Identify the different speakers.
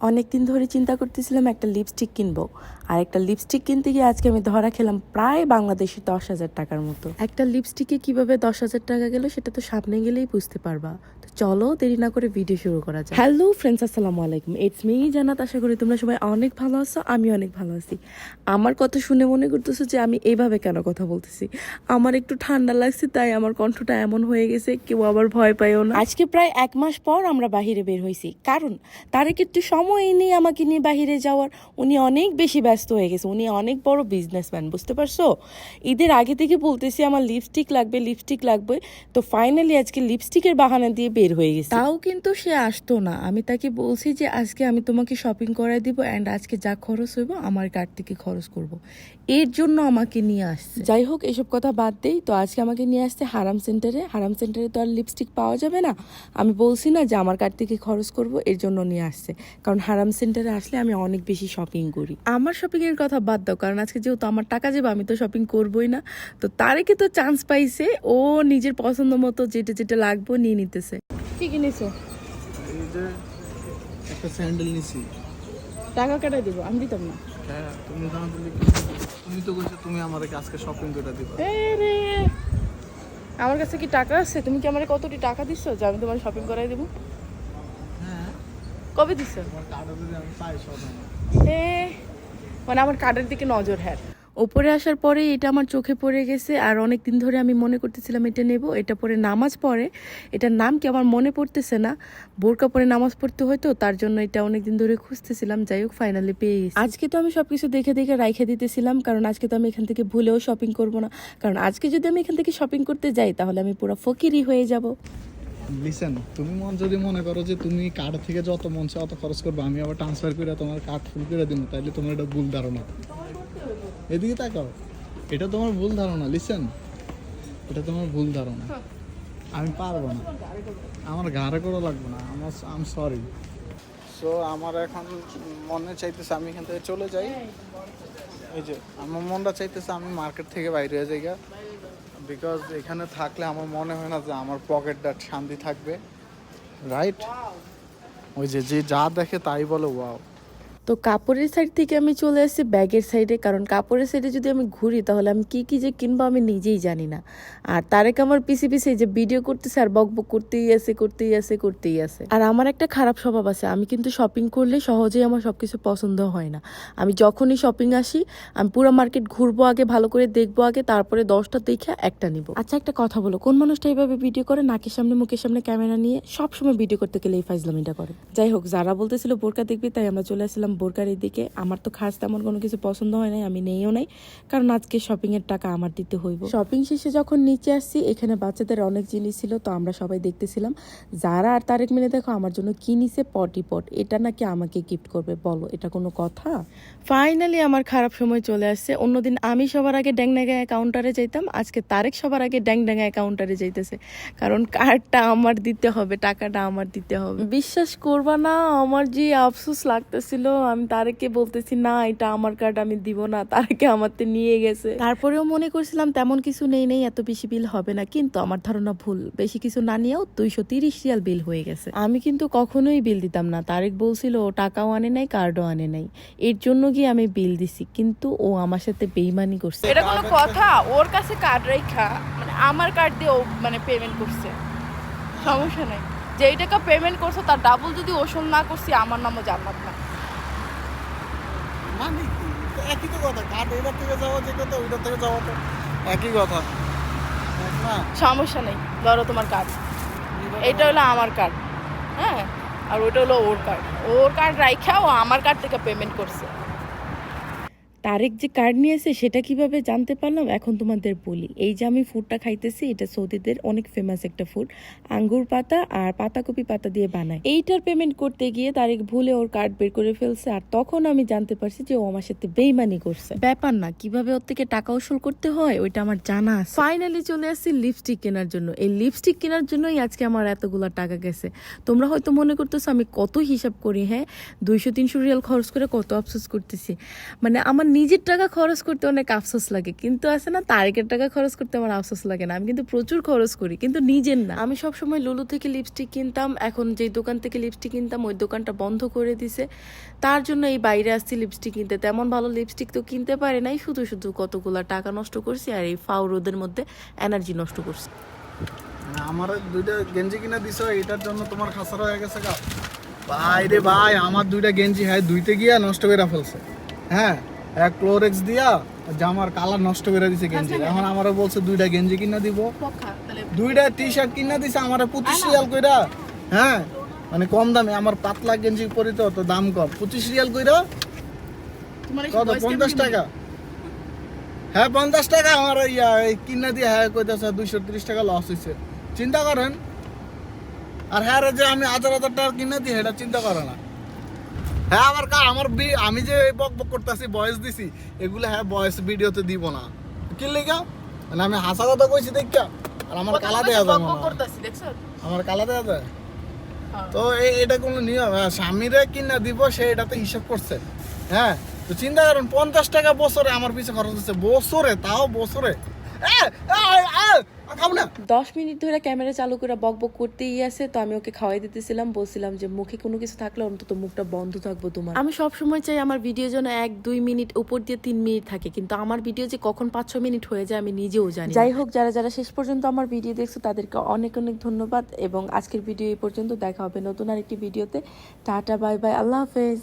Speaker 1: অনেক দিন ধরে চিন্তা করতেছিলাম একটা লিপস্টিক কিনবো। আর একটা লিপস্টিক কিনতে গিয়ে আজকে আমি ধরা খেলাম প্রায় বাংলাদেশি দশ হাজার টাকার মতো। একটা লিপস্টিকে কীভাবে দশ হাজার টাকা গেল সেটা তো সামনে গেলেই বুঝতে পারবা। তো চলো দেরি না করে ভিডিও শুরু করা যায় হ্যালো ফ্রেন্ডস আসসালামু আলাইকুম। ইটস মি জানাত আশা করি তোমরা সবাই অনেক ভালো আছো আমি অনেক ভালো আছি। আমার কথা শুনে মনে করতেছো যে আমি এইভাবে কেন কথা বলতেছি? আমার একটু ঠান্ডা লাগছে তাই আমার কণ্ঠটা এমন হয়ে গেছে কেউ আবার ভয় পাইও না। আজকে প্রায় এক মাস পর আমরা বাহিরে বের হয়েছি কারণ তারেক একটু সময় নেই আমাকে নিয়ে বাহিরে যাওয়ার। উনি অনেক বেশি ব্যস্ত হয়ে গেছে। উনি অনেক বড় বিজনেসম্যান বুঝতে পারছ? ঈদের আগে থেকে বলতেছি আমার লিপস্টিক লাগবে লিপস্টিক লাগবে। তো ফাইনালি আজকে লিপস্টিকের বাহানা দিয়ে বের হয়ে গেছে। তাও কিন্তু সে আসতো না। আমি তাকে বলছি যে আজকে আমি তোমাকে শপিং করাই দিব অ্যান্ড আজকে যা খরচ হইব আমার কার্ড থেকে খরচ করব। এর জন্য আমাকে নিয়ে আসছে। যাই হোক এসব কথা বাদ দেই। তো আজকে আমাকে নিয়ে আসছে হারাম সেন্টারে হারাম সেন্টারে তো আর লিপস্টিক পাওয়া যাবে না। আমি বলছি না যে আমার কার্ড থেকে খরচ করব এর জন্য নিয়ে আসছে। কারণ হারাম সেন্টারে আসলে আমি অনেক বেশি শপিং করি। আমার শপিং এর কথা বাদ দাও কারণ আজকে যেহেতু আমার টাকা যাবে আমি তো শপিং করবই না। তো তারেকে তো চান্স পাইছে ও নিজের পছন্দ মতো যেটা যেটা লাগবে নিয়ে নিতেছে। কি কিনেছো?
Speaker 2: এই যে একটা স্যান্ডেল নিছি।
Speaker 1: টাকা কেটে দিব আমি দিতাম না।
Speaker 2: হ্যাঁ তুমি দিলে তুমি তো কইছো তুমি আমারে আজকে শপিং করে দিবা।
Speaker 1: রে! আমার কাছে কি টাকা আছে? তুমি কি আমার কতটি টাকা দিচ্ছ যে আমি তোমার শপিং করাই দেবো। কবে
Speaker 2: সব
Speaker 1: এ মানে আমার কার্ডের দিকে নজর হ্যাঁ। ওপরে আসার পরে এটা আমার চোখে পড়ে গেছে আর অনেক দিন ধরে আমি মনে করতেছিলাম এটা নেব, এটা পরে নামাজ পড়ে। এটার নাম কি আমার মনে পড়তেছে না। বোরকা পরে নামাজ পড়তে হয়তো, তার জন্য এটা অনেক দিন ধরে খুঁজতেছিলাম, যাই হোক ফাইনালি পেয়ে আজকে তো আমি সবকিছু দেখে দেখে রাইখে দিতেছিলাম, কারণ আজকে তো আমি এখান থেকে ভুলেও শপিং করব না। কারণ আজকে যদি আমি এখান থেকে শপিং করতে যাই, তাহলে আমি পুরো ফকিরই হয়ে যাব।
Speaker 2: লিসেন তুমি মন যদি মনে করো যে তুমি কার্ড থেকে যত মন চায় অত খরচ করবে, আমি আবার ট্রান্সফার করে তোমার কার্ড ফুল করে দিব তাইলে তোমার এটা ভুল ধারণা। এদিকে তাকাও, এটা তোমার ভুল ধারণা লিসেন এটা তোমার ভুল ধারণা। আমি পারব না। আমার ঘাড়ে করে লাগবে না, আমার আম সরি সো আমার এখন মনে চাইতেছে আমি এখান থেকে চলে যাই। এই যে, আমার মনটা চাইতেছে আমি মার্কেট থেকে বাইরে হয়ে যাই বিকজ এখানে থাকলে আমার মনে হয় না যে আমার পকেটটা শান্তি থাকবে রাইট ওই যে যে যা দেখে তাই বলে ওয়াও
Speaker 1: তো কাপড়ের সাইড থেকে আমি চলে আসছি ব্যাগের সাইডে কারণ কাপড়ের সাইডে যদি আমি ঘুরি, তাহলে আমি কি কি যে কিনবো আমি নিজেই জানি না। আর তারেক আমার পিছে পিছে এই যে ভিডিও করতেছে আর বক বক করতেই আছে করতেই আছে করতেই আছে। আর আমার একটা খারাপ স্বভাব আছে। আমি কিন্তু শপিং করলে সহজেই আমার সব কিছু পছন্দ হয় না। আমি যখনই শপিং আসি, আমি পুরো মার্কেট ঘুরবো আগে, ভালো করে দেখব আগে, তারপরে দশটা দেখে একটা নিব। আচ্ছা একটা কথা বলো। কোন মানুষটা এইভাবে ভিডিও করে? নাকের সামনে, মুখের সামনে ক্যামেরা নিয়ে সবসময় ভিডিও করতে গেলে এই ফাইজলামিটা করে? যাই হোক, যারা বলতেছিল বোরকা দেখবি, তাই আমরা চলে আসলাম বোরকার দিকে আমার তো খাস তেমন কোনো কিছু পছন্দ হয় নাই আমি নেইও নাই কারণ আজকে শপিংয়ের টাকা আমার দিতে হইব। শপিং শেষে যখন নিচে আসছি এখানে বাচ্চাদের অনেক জিনিস ছিল তো আমরা সবাই দেখতেছিলাম। যারা আর তারেক মিলে দেখো আমার জন্য কি নিছে পটি পট এটা নাকি আমাকে গিফট করবে বলো এটা কোনো কথা? ফাইনালি আমার খারাপ সময় চলে আসছে। অন্যদিন আমি সবার আগে ড্যাং ড্যাঙ্গা কাউন্টারে যাইতাম আজকে তারেক সবার আগে ড্যাং ড্যাঙ্গা কাউন্টারে যাইতেছে কারণ কার্ডটা আমার দিতে হবে টাকাটা আমার দিতে হবে। বিশ্বাস করবা না আমার যে আফসোস লাগতেছিল আমি তারেককে বলতেছি না এটা আমার কার্ড আমি দিব না তারেকে আমারতে নিয়ে গেছে। তারপরেও মনে করছিলাম তেমন কিছু নেই নেই এত বেশি বিল হবে না কিন্তু আমার ধারণা ভুল। বেশি কিছু না নিয়েও দুইশো তিরিশ রিয়াল বিল হয়ে গেছে। আমি কিন্তু কখনোই বিল দিতাম না। তারেক বলছিল ও টাকাও আনে নাই কার্ডও আনে নাই। এর জন্য গিয়ে আমি বিল দিছি। কিন্তু ও আমার সাথে বেইমানি করছে।
Speaker 3: এটা কোনো কথা ওর কাছে কার্ড রেখা মানে আমার কার্ড দিয়ে ও মানে পেমেন্ট করছে। সমস্যা নেই। যেই টাকা পেমেন্ট করছ তার ডাবল যদি ওষুধ না করছি আমার নামও জান্নাত না।
Speaker 2: মানে কি? একই তো কথা। কাঠ এটার থেকে যাওয়া যে কথা ওইটার থেকে যাওয়া তো একই কথা। না।
Speaker 3: সমস্যা নেই। ধরো তোমার কাজ এটা হলো আমার কার্ড হ্যাঁ? আর ওটা হলো ওর কার্ড ওর কার্ড রাইখা ও আমার কার্ড থেকে পেমেন্ট করছে।
Speaker 1: তারেক যে কার্ড নিয়েছে, সেটা কীভাবে জানতে পারলাম? এখন তোমাদের বলি। এই যে আমি ফুডটা খাইতেছি, এটা সৌদিদের অনেক ফেমাস একটা ফুড আঙ্গুর পাতা আর পাতাকপি পাতা দিয়ে বানায়। এইটার পেমেন্ট করতে গিয়ে তারেক ভুলে ওর কার্ড বের করে ফেলছে আর তখন আমি জানতে পারছি যে ও আমার সাথে বেইমানি করছে। ব্যাপার না, কীভাবে ওর থেকে টাকা উসুল করতে হয়, ওইটা আমার জানা আছে। ফাইনালি চলে আসছি লিপস্টিক কেনার জন্য। এই লিপস্টিক কেনার জন্যই আজকে আমার এতগুলা টাকা গেছে। তোমরা হয়তো মনে করতেছো, আমি কত হিসাব করি হ্যাঁ? দুইশো, তিনশো রিয়াল খরচ করে কত আফসোস করতেছি। মানে আমার নিজের টাকা খরচ করতে অনেক আফসোস লাগে। কিন্তু আছে না তারেকের টাকা খরচ করতে আমার আফসোস লাগে না। আমি কিন্তু প্রচুর খরচ করি কিন্তু নিজের না। আমি সবসময় লুলু থেকে লিপস্টিক কিনতাম এখন যে দোকান থেকে লিপস্টিক কিনতাম ওই দোকানটা বন্ধ করে দিছে। তার জন্য এই বাইরে আসছি লিপস্টিক কিনতে। তেমন ভালো লিপস্টিক তো কিনতে পারে নাই শুধু শুধু কতগুলা টাকা নষ্ট করছি আর এই ফাউ রোদের মধ্যে এনার্জি নষ্ট করছি।
Speaker 2: আমার দুইটা গেঞ্জি কিনা দিছো এটার জন্য তোমার খাসারা হয়ে গেছে গা। ভাই রে ভাই আমার দুইটা গেঞ্জি হ্যাঁ দুইতে গিয়া নষ্ট করে ফেলছে। হ্যাঁ? এক ক্লোরেক্স দিয়া জামার কালার নষ্ট করে দিছে গেঞ্জি। এখন আমারও বলছে দুইটা গেঞ্জি কিনা দিব। দুইটা টি শার্ট কিনা দিছে আমার পঁচিশ রিয়াল কইরা হ্যাঁ? মানে কম দামে আমার পাতলা গেঞ্জি পরি তো তো দাম কম। পঁচিশ রিয়াল কইরা কত পঞ্চাশ টাকা? হ্যাঁ পঞ্চাশ টাকা আমার ইয়া কিনা দিয়ে হ্যাঁ কইতেছে দুইশো ত্রিশ টাকা লস হয়েছে চিন্তা করেন। আর হ্যাঁ রে যে আমি হাজার হাজার টাকা কিনা দিই এটা চিন্তা করে না। হ্যাঁ আমার কা আমার আমি যে বক বক করতেছি বয়স দিছি এগুলো হ্যাঁ বয়স ভিডিওতে দিব না। কি লেগা? মানে আমি হাসা কথা কইছি দেখা আর আমার কালা দেয়া
Speaker 3: দেখছ?
Speaker 2: আমার কালা দেয়া যায়। তো এই- এটা কোনো নিয়ম। হ্যাঁ, স্বামীরে কিনা দিব সে এটাতে হিসাব করছে। হ্যাঁ তো চিন্তা করেন পঞ্চাশ টাকা বছরে আমার পিছে খরচ হচ্ছে। বছরে তাও বছরে।
Speaker 1: দশ মিনিট ধরে ক্যামেরা চালু করে বক বক করতেই আছে তো আমি ওকে খাওয়াই দিতেছিলাম বলছিলাম যে মুখে কোনো কিছু থাকলে অন্তত মুখটা বন্ধ থাকব তোমার। আমি সব সময় চাই আমার ভিডিও যেন এক দুই মিনিট উপর দিয়ে তিন মিনিট থাকে কিন্তু আমার ভিডিও যে কখন পাঁচ ছ মিনিট হয়ে যায় আমি নিজেও জানি যাই হোক যারা যারা শেষ পর্যন্ত আমার ভিডিও দেখছ তাদেরকে অনেক অনেক ধন্যবাদ এবং আজকের ভিডিও এই পর্যন্ত দেখা হবে নতুন আরেকটি ভিডিওতে। টাটা বাই বাই আল্লাহ হাফেজ।